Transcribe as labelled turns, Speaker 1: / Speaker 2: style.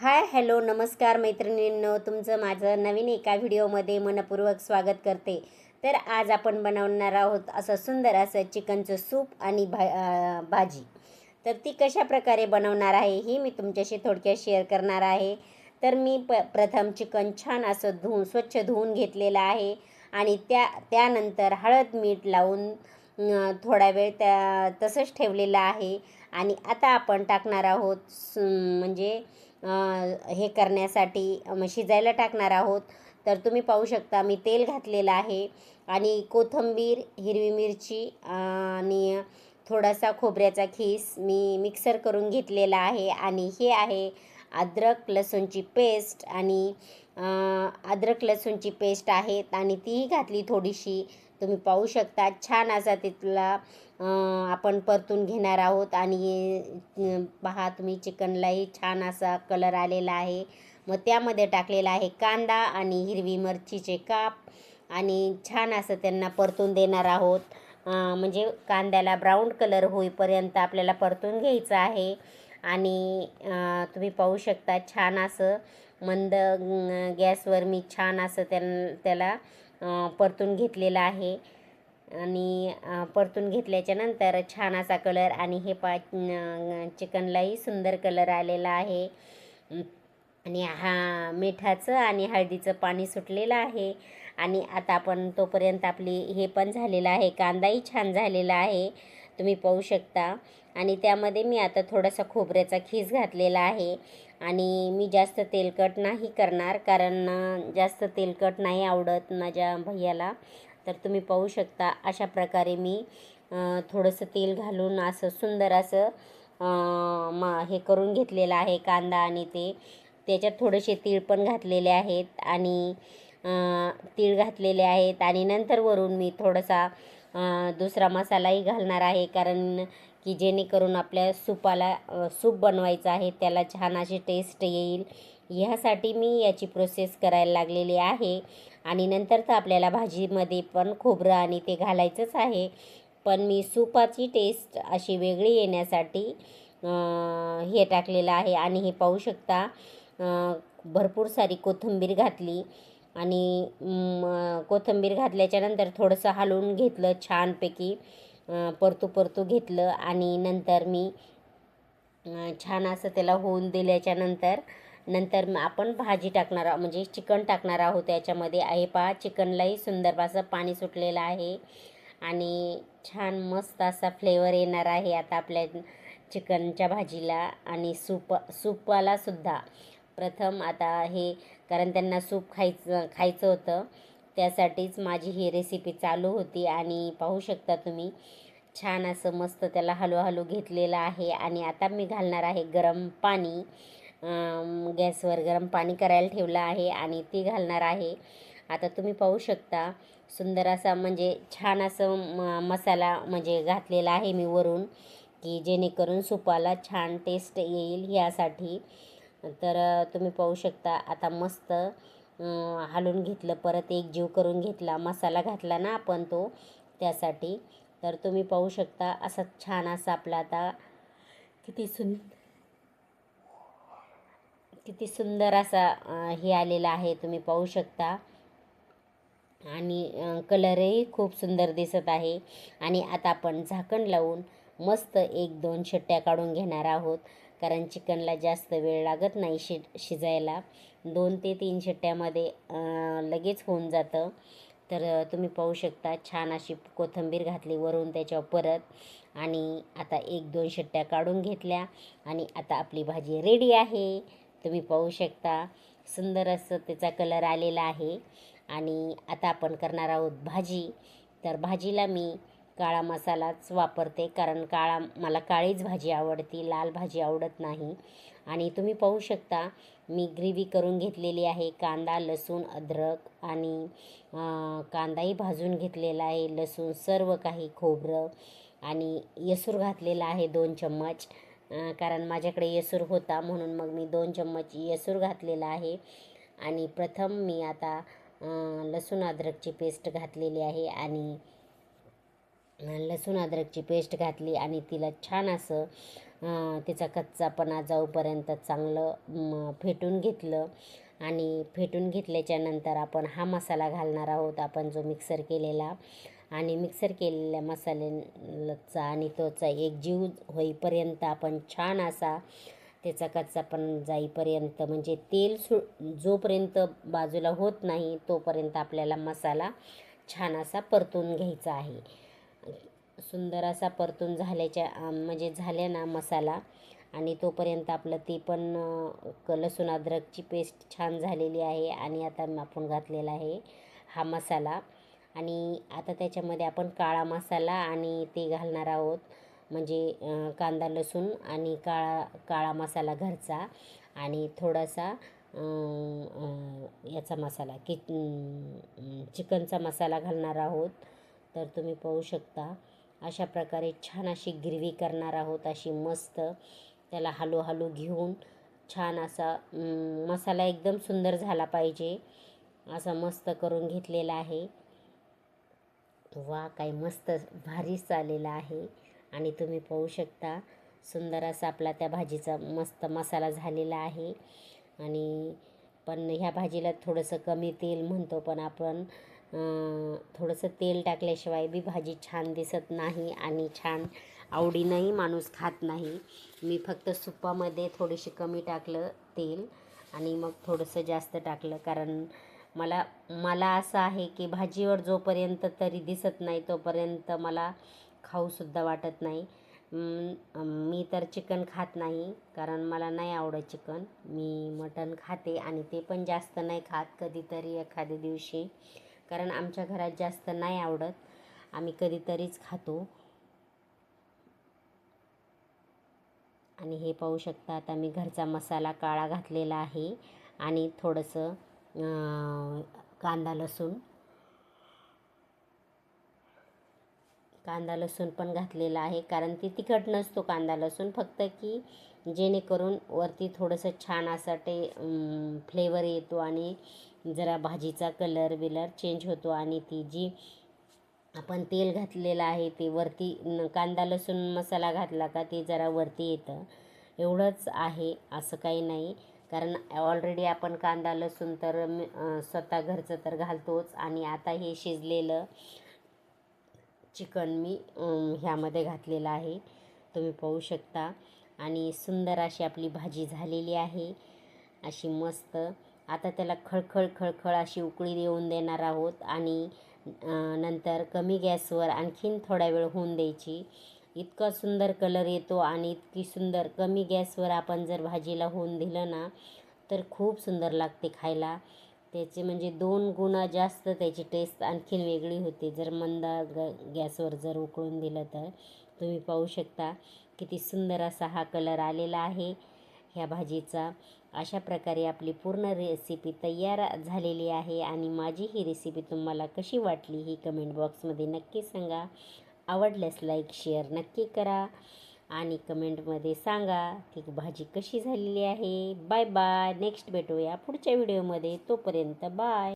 Speaker 1: Hi hello नमस्कार मैत्रिणींनो. तुमचं माझं नवीन एका व्हिडिओमध्ये मनपूर्वक स्वागत करते. तर आज आपण बनवणार आहोत असं सुंदर असं चिकनचं सूप आणि भा भाजी. तर ती कशा प्रकारे बनवणार आहे ही मी तुमच्याशी थोडक्यात शेअर करणार आहे. तर मी प प्रथम चिकन छान असं धुवून स्वच्छ धुवून घेतलेलं आहे. आणि त्या त्यानंतर हळद मीठ लावून थोडा वेळ त्या तसंच ठेवलेलं आहे. आणि आता आपण टाकणार आहोत म्हणजे हे करण्यासाठी शिजायला टाकणार आहोत. तर तुम्ही पाहू शकता मी तेल घातलेलं आहे आणि कोथिंबीर हिरवी मिरची आणि थोडासा खोबऱ्याचा खीस मी मिक्सर करून घेतलेला आहे. आणि हे आहे अद्रक लसूणची पेस्ट आणि अद्रक लसूणची पेस्ट आहेत आणि तीही घातली थोडीशी. तुम्ही पाहू शकता छान असा तिथला आपण परतून घेणार आहोत आणि पहा तुम्ही चिकनलाही छान असा कलर आलेला आहे. मग त्यामध्ये टाकलेला आहे कांदा आणि हिरवी मिरचीचे काप आणि छान असं त्यांना परतून देणार आहोत. म्हणजे कांद्याला ब्राऊन कलर होईपर्यंत आपल्याला परतून घ्यायचं आहे. आणि तुम्ही पाहू शकता छान असं मंद गॅसवर मी छान असं त्यां त्याला परतून घेतलेलं आहे. आणि परतून घेतल्याच्यानंतर छान असा कलर आणि हे पा चिकनलाही सुंदर कलर आलेला आहे. आणि हा मिठाचं आणि हळदीचं पाणी सुटलेलं आहे. आणि आता आपण तोपर्यंत आपली हे पण झालेलं आहे. कांदाही छान झालेला आहे. तुम्ही पाहू शकता. आणि त्यामध्ये मी आता थोडासा खोबऱ्याचा खीस घातलेला आहे. आणि मी जास्त तेलकट नाही करणार कारण जास्त तेलकट नाही आवडत माझ्या भैयाला. तर तुम्ही पाहू शकता अशा प्रकारे मी थोडंसं तेल घालून असं सुंदर असं मा म हे करून घेतलेलं आहे कांदा आणि ते. त्याच्यात थोडेसे तीळ पण घातलेले आहेत आणि तीळ घातलेले आहेत. आणि नंतर वरून मी थोडासा दुसरा मसालाही घालणार आहे कारण की जेणेकरून आपल्या सूपाला सूप बनवायचं आहे त्याला छान अशी टेस्ट येईल. ह्यासाठी मी याची प्रोसेस करायला लागलेली आहे. आणि नंतर तर आपल्याला भाजीमध्ये पण खोबरं आणि ते घालायचंच आहे. पण मी सूपाची टेस्ट अशी वेगळी येण्यासाठी हे टाकलेलं आहे. आणि हे पाहू शकता भरपूर सारी कोथिंबीर घातली. आणि कोथिंबीर घातल्याच्यानंतर थोडंसं हलवून घेतलं छानपैकी. परतू परतू घेतलं आणि नंतर मी छान असं त्याला होऊन दिल्याच्या नंतर नंतर आपण भाजी टाकणार आहोत म्हणजे चिकन टाकणार आहोत त्याच्यामध्ये. आहे पहा चिकनलाही सुंदर असं पाणी सुटलेलं आहे आणि छान मस्त असा फ्लेवर येणार आहे आता आपल्या चिकनच्या भाजीला आणि सूप सूपवाला सुद्धा. प्रथम आता हे कारण त्यांना सूप खायचं खायचं होतं त्यासाठीच माझी ही रेसिपी चालू होती आणि पाहू शकता तुम्ही छान असं मस्त त्याला हळूहळू घेतलेलं आहे आणि आता मी घालणार आहे गरम पाणी. गॅसवर गरम पाणी करायला ठेवलं आहे आणि ती घालणार आहे. आता तुम्ही पाहू शकता सुंदर असा म्हणजे छान असं म मसाला म्हणजे घातलेला आहे मी वरून की जेणेकरून सुपाला छान टेस्ट येईल ह्यासाठी. तर तुम्ही पाहू शकता आता मस्त हलवून घेतलं परत एक जीव करून घेतला मसाला घातला ना आपण तो त्यासाठी. तर तुम्ही पाहू शकता असा छान असा आपला आता किती सुंद किती सुंदर असा हे आलेला आहे तुम्ही पाहू शकता. आणि कलरही खूप सुंदर दिसत आहे. आणि आता आपण झाकण लावून मस्त एक दोन शिट्ट्या काढून घेणार आहोत. कारण चिकनला जास्त वेळ लागत नाही शि शिजायला. दोन ते तीन शिट्ट्यामध्ये लगेच होऊन जातं. तर तुम्ही पाहू शकता छान अशी कोथिंबीर घातली वरून त्याच्यावर परत आणि आता एक दोन शिट्ट्या काढून घेतल्या आणि आता आपली भाजी रेडी आहे. तुम्ही पाहू शकता सुंदर असं त्याचा कलर आलेला आहे. आणि आता आपण करणार आहोत भाजी. तर भाजीला मी काळा मसालाच वापरते कारण काळा मला काळीच भाजी आवडती लाल भाजी आवडत नाही. आणि तुम्ही पाहू शकता मी ग्रेव्ही करून घेतलेली आहे कांदा लसूण अद्रक आणि कांदाही भाजून घेतलेला आहे लसूण सर्व काही खोबरं आणि येसूर घातलेला आहे दोन चम्मच. कारण माझ्याकडे येसूर होता म्हणून मग मी दोन चम्मच येसूर घातलेला आहे. आणि प्रथम मी आता लसूण अद्रकची पेस्ट घातलेली आहे आणि लसूण अद्रकची पेस्ट घातली आणि तिला छान असं तिचा कच्चापणा जाऊपर्यंत चांगलं फेटून घेतलं. आणि फेटून घेतल्याच्या नंतर आपण हा मसाला घालणार आहोत. आपण जो मिक्सर केलेला आणि मिक्सर केलेल्या मसाल्याचा आणि तोचा एक जीव होईपर्यंत आपण छान असा त्याचा कच्चापण जाईपर्यंत म्हणजे तेल सु जोपर्यंत बाजूला होत नाही तोपर्यंत आपल्याला मसाला छान असा परतून घ्यायचा आहे. सुंदर असा परतून झाल्याच्या म्हणजे झाल्या ना मसाला. आणि तोपर्यंत आपलं ते पण क लसूण अद्रकची पेस्ट छान झालेली आहे. आणि आता आपण घातलेला आहे हा मसाला. आणि आता त्याच्यामध्ये आपण काळा मसाला आणि ते घालणार आहोत. म्हणजे कांदा लसूण आणि काळा काळा मसाला घरचा. आणि थोडासा याचा मसाला की चिकनचा मसाला घालणार आहोत. तर तुम्ही पाहू शकता. अशा प्रकारे छान अशी गिरवी करणार आहोत अशी मस्त. त्याला हळूहळू घेऊन छान असा मसाला एकदम सुंदर झाला पाहिजे. असा मस्त करून घेतलेला आहे. वा काय मस्त भारीच आलेला आहे. आणि तुम्ही पाहू शकता सुंदर असा आपला त्या भाजीचा मस्त मसाला झालेला आहे. आणि पण ह्या भाजीला थोडंसं कमी तेल म्हणतो पण आपण. थोडंसं तेल टाकल्याशिवाय बी भाजी छान दिसत नाही आणि छान आवडीनंही माणूस खात नाही. मी फक्त सुपामध्ये थोडीशी कमी टाकलं तेल आणि मग थोडंसं जास्त टाकलं. कारण मला मला असं आहे की भाजीवर जोपर्यंत तरी दिसत नाही तोपर्यंत मला खाऊसुद्धा वाटत नाही. मी तर चिकन खात नाही कारण मला नाही आवडत चिकन. मी मटण खाते आणि ते पण जास्त नाही खात. कधीतरी एखाद्या दिवशी कारण आमच्या घरात जास्त नाही आवडत. आम्ही कधीतरीच खातो. आणि हे पाहू शकता आता मी घरचा मसाला काळा घातलेला आहे. आणि थोडंसं कांदा लसूण कांदा लसूण पण घातलेला आहे. कारण ती तिखट नसतो कांदा लसूण. फक्त की जेणेकरून वरती थोडंसं छान असा ते फ्लेवर येतो आणि जरा भाजीचा कलर बिलर चेंज होतो. आणि ती जी आपण तेल घातलेलं आहे ते वरती न- कांदा लसूण मसाला घातला का ते जरा वरती येतं. एवढंच आहे असं काही नाही. कारण ऑलरेडी आपण कांदा लसूण तर स्वतः घरचं तर घालतोच. आणि आता हे शिजलेलं चिकन मी ह्यामध्ये घातलेलं आहे. तुम्ही पाहू शकता. आणि सुंदर अशी आपली भाजी झालेली आहे. अशी मस्त. आता त्याला खळखळ खळखळ अशी उकळी देऊन देणार आहोत. आणि नंतर कमी गॅसवर आणखीन थोडा वेळ होऊन द्यायची. इतका सुंदर कलर येतो आणि इतकी सुंदर कमी गॅसवर आपण जर भाजीला होऊन दिलं ना तर खूप सुंदर लागते खायला. त्याचे म्हणजे दोन गुणा जास्त त्याची टेस्ट आणखीन वेगळी होते. जर मंद ग गॅसवर जर उकळून दिलं तर तुम्ही पाहू शकता किती सुंदर असा हा कलर आलेला आहे ह्या भाजीचा. अशा प्रकारे आपली पूर्ण रेसिपी तयार झालेली आहे आणि माझी ही रेसिपी तुम्हाला कशी वाटली ही कमेंट बॉक्समध्ये नक्की सांगा. आवडल्यास लाईक शेअर नक्की करा. आणि कमेंटमध्ये सांगा की भाजी कशी झालेली आहे. Bye bye. नेक्स्ट भेटूया पुढच्या व्हिडिओमध्ये. तोपर्यंत बाय.